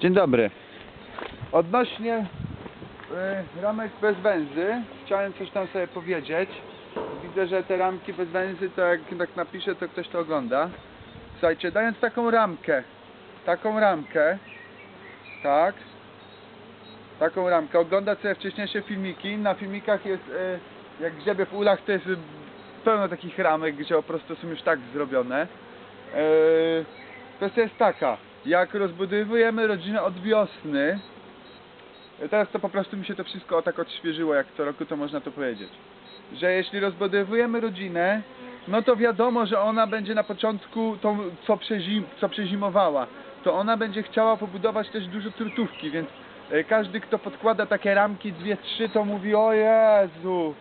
Dzień dobry. Odnośnie y, ramek bez węzy, chciałem coś tam sobie powiedzieć. Widzę, że te ramki bez węzy, to jak tak napiszę, to ktoś to ogląda. Słuchajcie, dając taką ramkę, taką ramkę, tak, taką ramkę, oglądać sobie wcześniejsze filmiki, na filmikach jest, y, jak grzebie w ulach, to jest pełno takich ramek, gdzie po prostu są już tak zrobione. Y, Kwestia jest taka, jak rozbudowujemy rodzinę od wiosny, teraz to po prostu mi się to wszystko tak odświeżyło, jak co roku to można to powiedzieć, że jeśli rozbudowujemy rodzinę, no to wiadomo, że ona będzie na początku tą, co, przezim, co przezimowała, to ona będzie chciała pobudować też dużo trutówki, więc e, każdy, kto podkłada takie ramki, dwie, trzy, to mówi, o Jezu,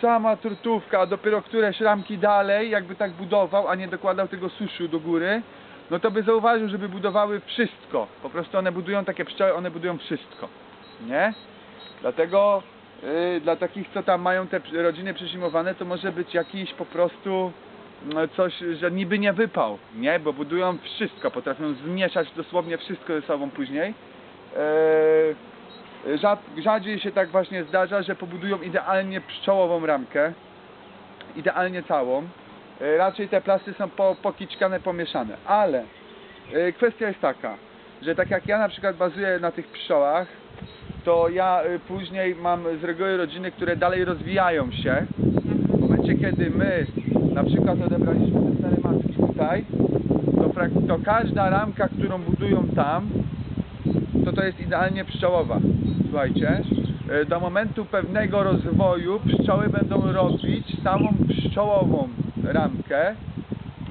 sama trutówka, a dopiero któreś ramki dalej, jakby tak budował, a nie dokładał tego suszu do góry, no to by zauważył, żeby budowały wszystko. Po prostu one budują takie pszczoły, one budują wszystko. Nie? Dlatego yy, dla takich, co tam mają te rodziny przezimowane, to może być jakiś po prostu no, coś, że niby nie wypał, nie? Bo budują wszystko, potrafią zmieszać dosłownie wszystko ze sobą później. Yy, rzad, rzadziej się tak właśnie zdarza, że pobudują idealnie pszczołową ramkę, idealnie całą. E, raczej te plasty są po, pokiczkane, pomieszane. Ale e, kwestia jest taka, że tak jak ja na przykład bazuję na tych pszczołach, to ja e, później mam z reguły rodziny, które dalej rozwijają się. W momencie, kiedy my na przykład odebraliśmy te stare matki tutaj, to, to każda ramka, którą budują tam, to to jest idealnie pszczołowa. Słuchajcie, do momentu pewnego rozwoju pszczoły będą robić samą pszczołową ramkę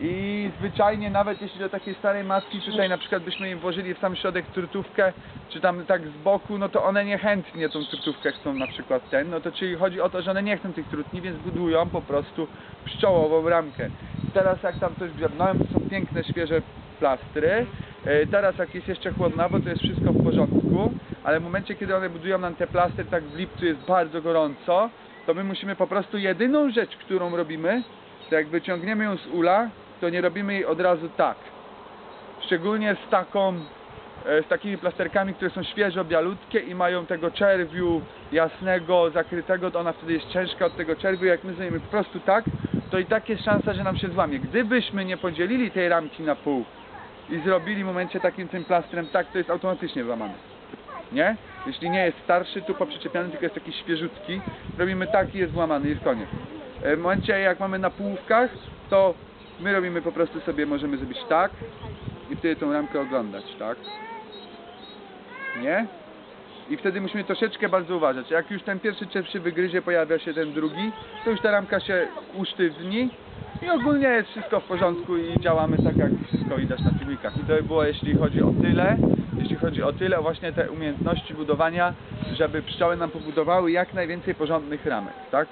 i zwyczajnie nawet jeśli do takiej starej matki tutaj na przykład byśmy im włożyli w sam środek trutówkę, czy tam tak z boku, no to one niechętnie tą trutówkę chcą na przykład ten, no to czyli chodzi o to, że one nie chcą tych trutni, więc budują po prostu pszczołową ramkę. Teraz jak tam coś grzebnąłem, to są piękne, świeże plastry. E, Teraz jak jest jeszcze chłodna, bo to jest wszystko w porządku, ale w momencie kiedy one budują nam te plastry, tak w lipcu jest bardzo gorąco, to my musimy po prostu jedyną rzecz, którą robimy, to jak wyciągniemy ją z ula, to nie robimy jej od razu tak. Szczególnie z taką, e, z takimi plasterkami, które są świeżo bialutkie i mają tego czerwiu jasnego, zakrytego, to ona wtedy jest ciężka od tego czerwiu. Jak my zrobimy po prostu tak, to i tak jest szansa, że nam się złamie. Gdybyśmy nie podzielili tej ramki na pół i zrobili w momencie takim tym plastrem tak, to jest automatycznie złamane. Nie? Jeśli nie jest starszy, tu poprzyczepiany, tylko jest taki świeżutki, robimy tak i jest złamany, jest koniec. E, W momencie jak mamy na półkach, to my robimy po prostu sobie, możemy zrobić tak i wtedy tą ramkę oglądać, tak? Nie? I wtedy musimy troszeczkę bardzo uważać. Jak już ten pierwszy się wygryzie, pojawia się ten drugi, to już ta ramka się usztywni i ogólnie jest wszystko w porządku i działamy tak jak wszystko widać na filmikach. I to by było jeśli chodzi o tyle, jeśli chodzi o tyle, właśnie te umiejętności budowania, żeby pszczoły nam pobudowały jak najwięcej porządnych ramek, tak?